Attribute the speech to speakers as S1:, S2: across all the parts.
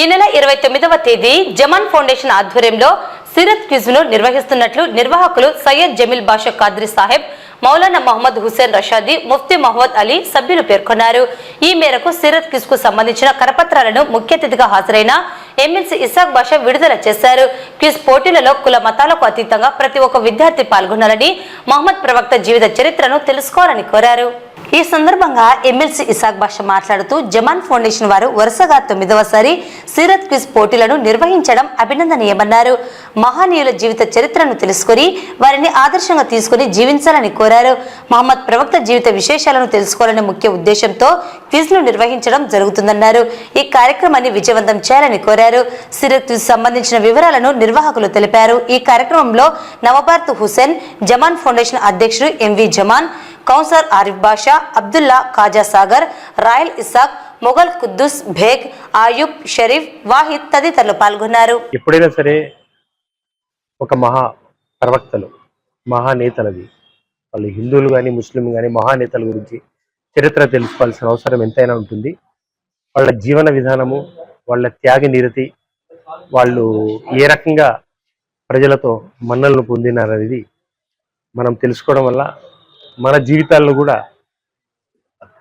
S1: ఈ నెల ఇరవై తొమ్మిదవ తేదీ జమాన్ ఫౌండేషన్ ఆధ్వర్యంలో సిరత్ క్విజ్ను నిర్వహిస్తున్నట్లు నిర్వాహకులు సయ్యద్ జమీల్ బాషా ఖాద్రి సాహెబ్ మౌలానా మహమ్మద్ హుసేన్ రషాదీ ముఫ్తీ మహమ్మద్ అలీ సభ్యులు పేర్కొన్నారు. ఈ మేరకు సిరత్ క్విజ్కు సంబంధించిన కరపత్రాలను ముఖ్య అతిథిగా హాజరైన ఎమ్మెల్సీ ఇసాక్ బాషా విడుదల చేశారు. క్విజ్ పోటీలలో కుల మతాలకు అతీతంగా ప్రతి ఒక్క విద్యార్థి పాల్గొనాలని మహమ్మద్ ప్రవక్త జీవిత చరిత్రను తెలుసుకోవాలని కోరారు. ఈ సందర్భంగా ఎమ్మెల్సీ ఇసాక్ బాషా మాట్లాడుతూ జమాన్ ఫౌండేషన్ వారు వరుసగా తొమ్మిదవసారి సీరత్ క్విజ్ పోటీలను నిర్వహించడం అభినందనీయమన్నారు. మహానీయుల జీవిత చరిత్రను తెలుసుకొని వారిని ఆదర్శంగా తీసుకుని జీవించాలని కోరారు. మహమ్మద్ ప్రవక్త జీవిత విశేషాలను తెలుసుకోవాలనే ముఖ్య ఉద్దేశంతో క్విజ్ను నిర్వహించడం జరుగుతుందన్నారు. ఈ కార్యక్రమాన్ని విజయవంతం చేయాలని కోరారు. కోరారు. క్విజ్ సంబంధించిన వివరాలను నిర్వాహకులు తెలిపారు. ఈ కార్యక్రమంలో నవభారత్ హుసేన్ జమాన్ ఫౌండేషన్ అధ్యక్షుడు ఎంవి జమాన్ కౌన్సర్ ఆరిఫ్ బాషా అబ్దుల్లా కాజా సాగర్ రాయల్ ఇసాక్ మొఘల్ కుద్దూస్ భేగ్ ఆయుబ్ షరీఫ్ వాహిద్ తదితరులు పాల్గొన్నారు.
S2: ఎప్పుడైనా సరే ఒక మహా ప్రవక్తలు మహానేతలది వాళ్ళు హిందువులు కానీ ముస్లిం కానీ మహానేతల గురించి చరిత్ర తెలుసుకోవాల్సిన అవసరం ఎంతైనా ఉంటుంది. వాళ్ళ జీవన విధానము వాళ్ళ త్యాగ నిరతి వాళ్ళు ఏ రకంగా ప్రజలతో మన్నలను పొందినారనేది మనం తెలుసుకోవడం వల్ల మన జీవితాల్లో కూడా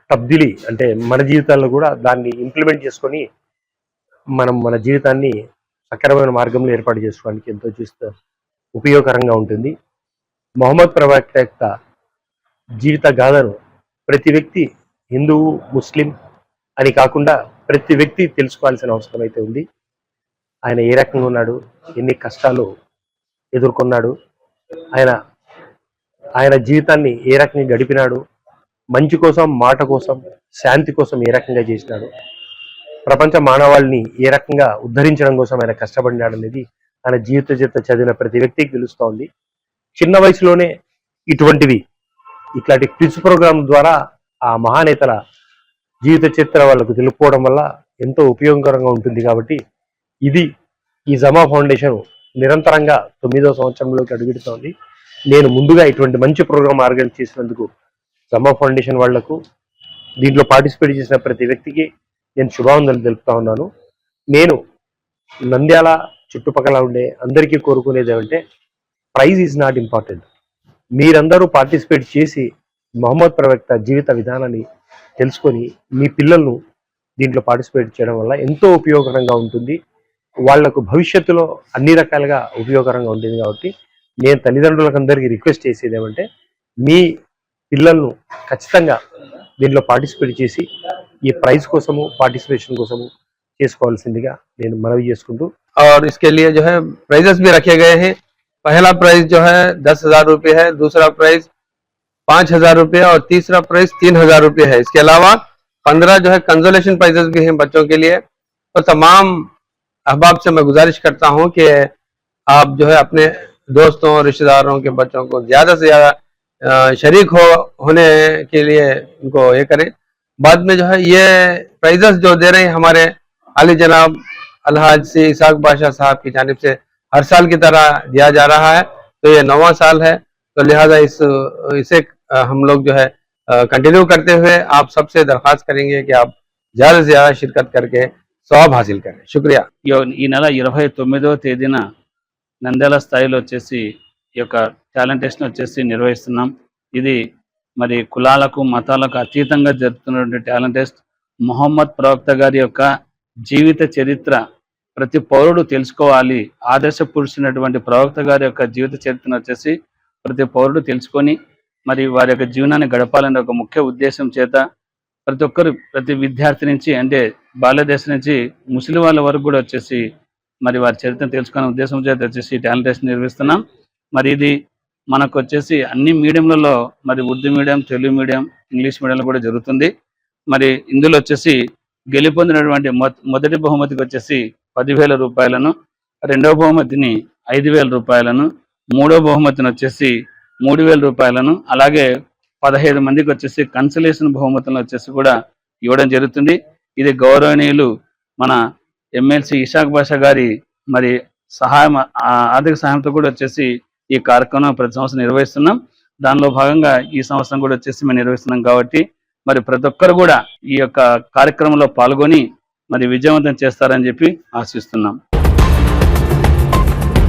S2: తబ్దిలి అంటే మన జీవితాల్లో కూడా దాన్ని ఇంప్లిమెంట్ చేసుకొని మనం మన జీవితాన్ని సక్రమైన మార్గంలో ఏర్పాటు చేసుకోవడానికి ఎంతో చూస్తే ఉపయోగకరంగా ఉంటుంది. మొహమ్మద్ ప్రవక్త యొక్క జీవిత గాథను ప్రతి వ్యక్తి హిందువు ముస్లిం అని కాకుండా ప్రతి వ్యక్తి తెలుసుకోవాల్సిన అవసరం అయితే ఉంది. ఆయన ఏ రకంగా ఉన్నాడు? ఎన్ని కష్టాలు ఎదుర్కొన్నాడు? ఆయన ఆయన జీవితాన్ని ఏ రకంగా గడిపినాడు? మంచి కోసం మాట కోసం శాంతి కోసం ఏ రకంగా చేసినాడు? ప్రపంచ మానవాళిని ఏ రకంగా ఉద్ధరించడం కోసం ఆయన కష్టపడినాడు అనేది ఆయన జీవిత చేత చదివిన ప్రతి వ్యక్తికి తెలుస్తూ ఉంది. చిన్న వయసులోనే ఇటువంటివి ఇట్లాంటి క్విజ్ ప్రోగ్రాం ద్వారా ఆ మహానేతల జీవిత చరిత్ర వాళ్ళకు తెలుపుకోవడం వల్ల ఎంతో ఉపయోగకరంగా ఉంటుంది కాబట్టి ఇది ఈ జమా ఫౌండేషన్ నిరంతరంగా తొమ్మిదో సంవత్సరంలోకి అడుగుడుతోంది. నేను ముందుగా ఇటువంటి మంచి ప్రోగ్రామ్ ఆర్గనైజ్ చేసినందుకు జమా ఫౌండేషన్ వాళ్ళకు దీంట్లో పార్టిసిపేట్ చేసిన ప్రతి వ్యక్తికి నేను శుభావందనలు తెలుపుతా ఉన్నాను. నేను నంద్యాల చుట్టుపక్కల ఉండే అందరికీ కోరుకునేది ఏమంటే ప్రైజ్ ఈజ్ నాట్ ఇంపార్టెంట్ మీరందరూ పార్టిసిపేట్ చేసి మహమ్మద్ ప్రవక్త జీవిత విధానాన్ని తెలుసుకొని మీ పిల్లలను దీంట్లో పార్టిసిపేట్ చేయడం వల్ల ఎంతో ఉపయోగకరంగా ఉంటుంది వాళ్లకు భవిష్యత్తులో అన్ని రకాలుగా ఉపయోగకరంగా ఉంటుంది కాబట్టి నేను తల్లిదండ్రులకు అందరికీ రిక్వెస్ట్ చేసేది ఏమంటే మీ పిల్లలను ఖచ్చితంగా దీంట్లో పార్టిసిపేట్ చేసి ఈ ప్రైజ్ కోసము పార్టిసిపేషన్ కోసము చేసుకోవాల్సిందిగా నేను మనవి చేసుకుంటూ
S3: और इसके लिए जो है प्राइजेस भी रखे गए हैं पहला प्राइज जो है दस हजार रुपये है दूसरा प्राइज पाँच हज़ार रुपये और तीसरा प्राइस तीन हज़ार रुपये है। इसके अलावा पंद्रह जो है कंजोलेशन प्राइजेस भी हैं बच्चों के लिए। तो तमाम अहबाब से मैं गुजारिश करता हूँ कि आप जो है अपने दोस्तों रिश्तेदारों के बच्चों को ज़्यादा से ज़्यादा शरीक हो, होने के लिए उनको ये करें। बाद में जो है ये प्राइजेस जो दे रहे हैं हमारे अली जनाब अलहाज से इसाक बादशाह साहब की जानिब से हर साल की तरह दिया जा रहा है। तो ये नवा साल है। तो लिहाजा इस, इसे हम लोग जो है कंटिन्यू करते हुए आप सबसे दरख्वास्त करेंगे कि आप ज़्यादा से ज़्यादा शिरकत करके सवाब हासिल करें शुक्रिया
S4: ఇయో- ఈ నెల ఇరవై తొమ్మిదవ తేదీన నంద్యాల స్థాయిలో వచ్చేసి ఈ యొక్క టాలెంట్ టెస్ట్ వచ్చేసి నిర్వహిస్తున్నాం ఇది మరి కులాలకు మతాలకు అతీతంగా జరుపుతున్నటువంటి టాలెంట్ టెస్ట్ మొహమ్మద్ ప్రవక్త గారి యొక్క జీవిత చరిత్ర ప్రతి పౌరుడు తెలుసుకోవాలి ఆదర్శ పురుషునటువంటి ప్రవక్త గారి యొక్క జీవిత చరిత్రను వచ్చేసి ప్రతి పౌరుడు తెలుసుకొని మరి వారి యొక్క జీవనాన్ని గడపాలనే ఒక ముఖ్య ఉద్దేశం చేత ప్రతి ఒక్కరు ప్రతి విద్యార్థి నుంచి అంటే బాల్యదశ నుంచి ముసలి వాళ్ళ వరకు కూడా వచ్చేసి మరి వారి చరిత్రను తెలుసుకునే ఉద్దేశం చేత వచ్చేసి టాలెంట్ టెస్ట్ నిర్వహిస్తున్నాం. మరి ఇది మనకు వచ్చేసి అన్ని మీడియంలలో మరి Urdu medium Telugu medium English మీడియంలో కూడా జరుగుతుంది. మరి ఇందులో వచ్చేసి గెలుపొందినటువంటి మొ- మొదటి బహుమతికి వచ్చేసి పదివేల రూపాయలను రెండవ బహుమతిని ఐదు వేల రూపాయలను మూడో బహుమతిని వచ్చేసి మూడు వేల రూపాయలను అలాగే పదహైదు మందికి వచ్చేసి కన్సలేషన్ బహుమతులను వచ్చేసి కూడా ఇవ్వడం జరుగుతుంది. ఇది గౌరవనీయులు మన ఎమ్మెల్సీ ఇషాక్ బాషా గారి మరి సహాయం ఆర్థిక సహాయంతో కూడా వచ్చేసి ఈ కార్యక్రమం ప్రతి సంవత్సరం నిర్వహిస్తున్నాం. దానిలో భాగంగా ఈ సంవత్సరం కూడా వచ్చేసి మేము నిర్వహిస్తున్నాం కాబట్టి మరి ప్రతి ఒక్కరు కూడా ఈ యొక్క కార్యక్రమంలో పాల్గొని మరి విజయవంతం చేస్తారని చెప్పి ఆశిస్తున్నాం.